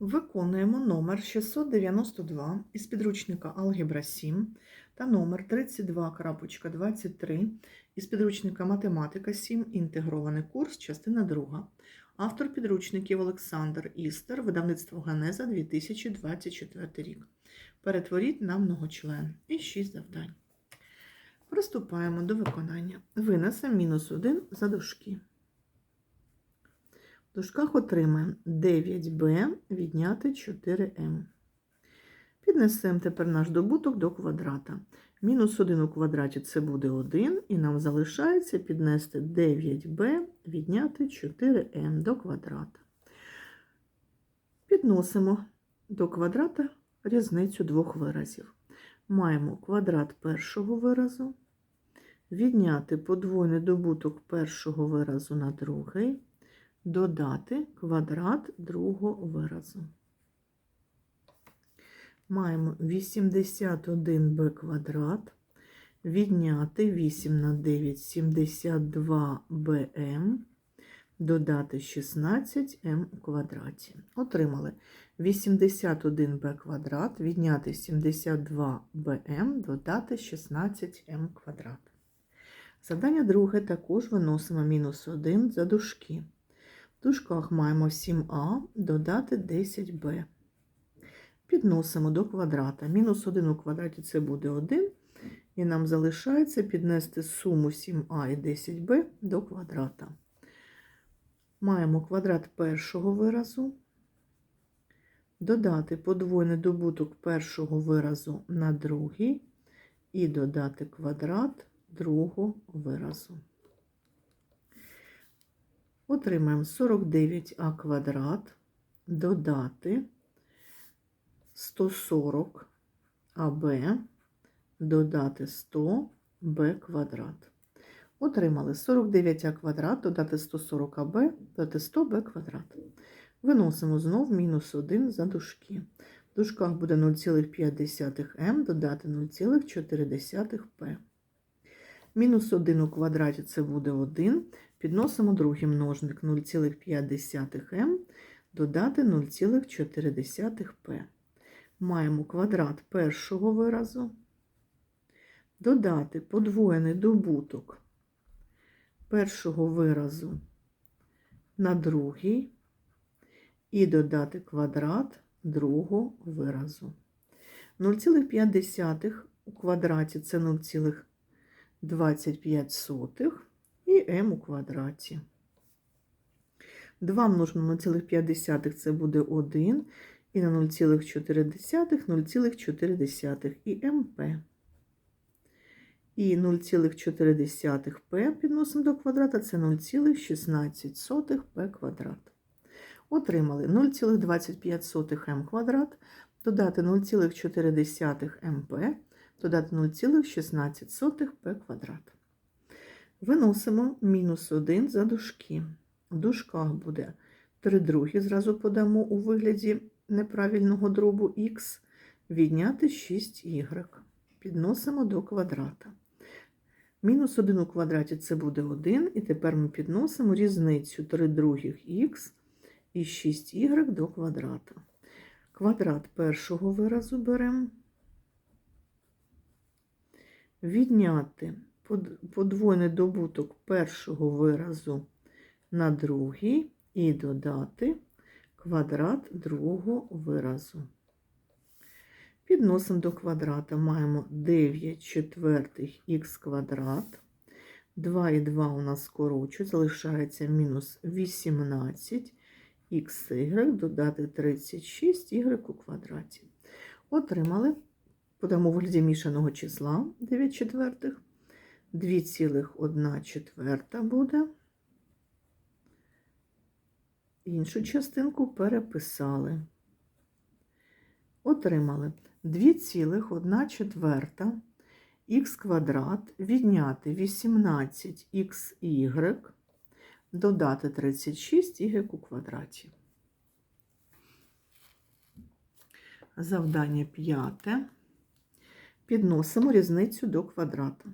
Виконуємо номер 692 із підручника Алгебра 7 та номер 32.23 із підручника Математика 7. Інтегрований курс, частина 2. Автор підручників Олександр Істер, видавництво Ганеза 2024 рік. Перетворіть на многочлен і 6 завдань. Приступаємо до виконання. Винесемо мінус 1 за дужки. В дужках отримаємо 9b відняти 4m. Піднесемо тепер наш добуток до квадрата. Мінус 1 у квадраті це буде 1, і нам залишається піднести 9b відняти 4m до квадрата. Підносимо до квадрата різницю двох виразів. Маємо квадрат першого виразу, відняти подвойний добуток першого виразу на другий, додати квадрат другого виразу. Маємо 81b квадрат, відняти 8 на 9 72bm, додати 16m у квадраті. Отримали 81b квадрат, відняти 72bm, додати 16m квадрат. Завдання друге також виносимо мінус 1 за дужки. Дужках маємо 7а додати 10b. Підносимо до квадрата. Мінус 1 у квадраті це буде 1. І нам залишається піднести суму 7а і 10b до квадрата. Маємо квадрат першого виразу, додати подвойний добуток першого виразу на другий і додати квадрат другого виразу. Отримаємо 49а квадрат, додати 140 АБ, додати 100Б квадрат. Отримали 49а квадрат, додати 140 АБ, додати 100Б квадрат. Виносимо знов мінус 1 за дужки. В дужках буде 0,5м, додати 0,4П. Мінус 1 у квадраті це буде 1. Підносимо другий множник 0,5м, додати 0,4П. Маємо квадрат першого виразу, додати подвоєний добуток першого виразу на другий і додати квадрат другого виразу. 0,5 у квадраті це 0,25 і m у квадраті. 2 множимо на 0,5 це буде 1, і на 0,4 0,4 і МП. І 0,4 підносимо до квадрата, це 0,16 П квадрат. Отримали 0,25 М квадрат, додати 0,4 МП, додати 0,16 П квадрат. Виносимо мінус 1 за дужки. В дужках буде 3 другі, зразу подамо у вигляді неправильного дробу х, відняти 6y. Підносимо до квадрата. Мінус 1 у квадраті це буде 1, і тепер ми підносимо різницю 3 других х і 6y до квадрата. Квадрат першого виразу беремо, відняти подвойний добуток першого виразу на другий і додати квадрат другого виразу. Підносимо до квадрата, маємо 9 четвертих х квадрат. 2 і 2 у нас скорочують, залишається мінус 18 xy, додати 36 y у квадраті. Отримали, подамо в вигляді мішаного числа 9 четвертих, 2,1 четверта буде. Іншу частинку переписали. Отримали 2,1 четверта х квадрат відняти 18xy, додати 36y у квадраті. Завдання п'яте. Підносимо різницю до квадрата.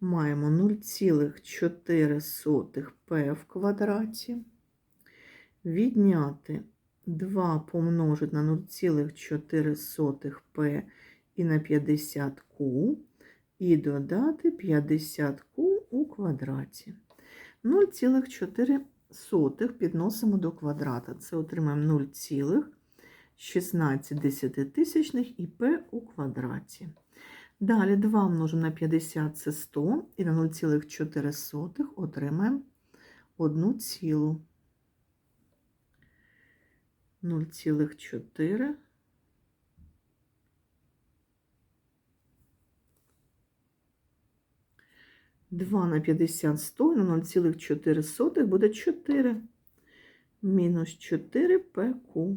Маємо 0,4 p в квадраті відняти 2 помножити на 0,4 п і на 50 q і додати 50 q у квадраті. 0,4 підносимо до квадрата. Це отримаємо 0,16 десятитисячних і p у квадраті. Далі 2 множимо на 50 це 100 і на 0,4 отримаємо 1 цілу. 0,4 2 на 50 100 на 0,4 буде 4 мінус 4 пq.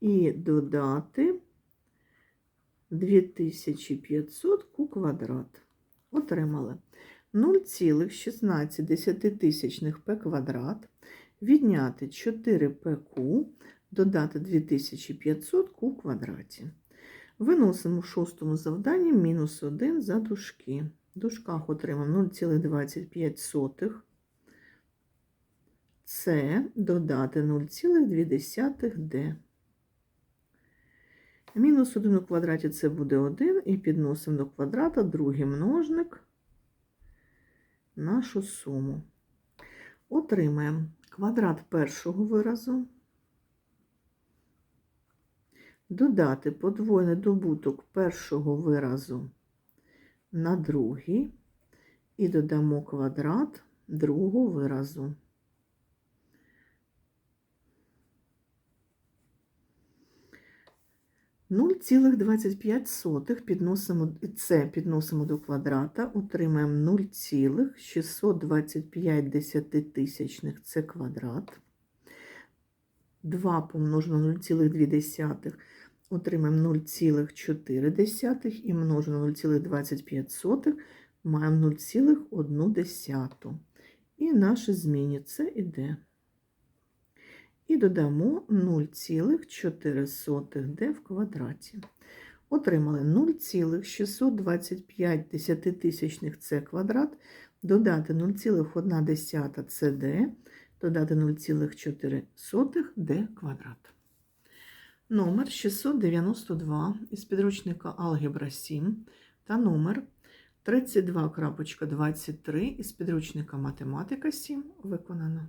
І додати 2500 q квадрат. Отримали 0,16 десятитисячних p квадрат, відняти 4 pq, додати 2500 q квадраті. Виносимо в шостому завданні мінус 1 за дужки. В дужках отримаємо 0,25 С додати 0,2 Д. Мінус 1 у квадраті це буде 1, і підносимо до квадрата другий множник нашу суму. Отримаємо квадрат першого виразу, додати подвойний добуток першого виразу на другий і додамо квадрат другого виразу. Нуль цілих 25 підносимо, це підносимо до квадрата, отримаємо 0,625 десятитисячних, це квадрат. 2 помножено на 0,2 отримаємо 0,4 і множимо на 0,25 маємо 0,1. І наші зміни іде. І додамо 0,4 d в квадраті. Отримали 0,625 десятитисячних це квадрат, додати 0,1 це d, додати 0,4 d квадрат. Номер 692 із підручника Алгебра 7 та номер 32.23 із підручника Математика 7 виконано.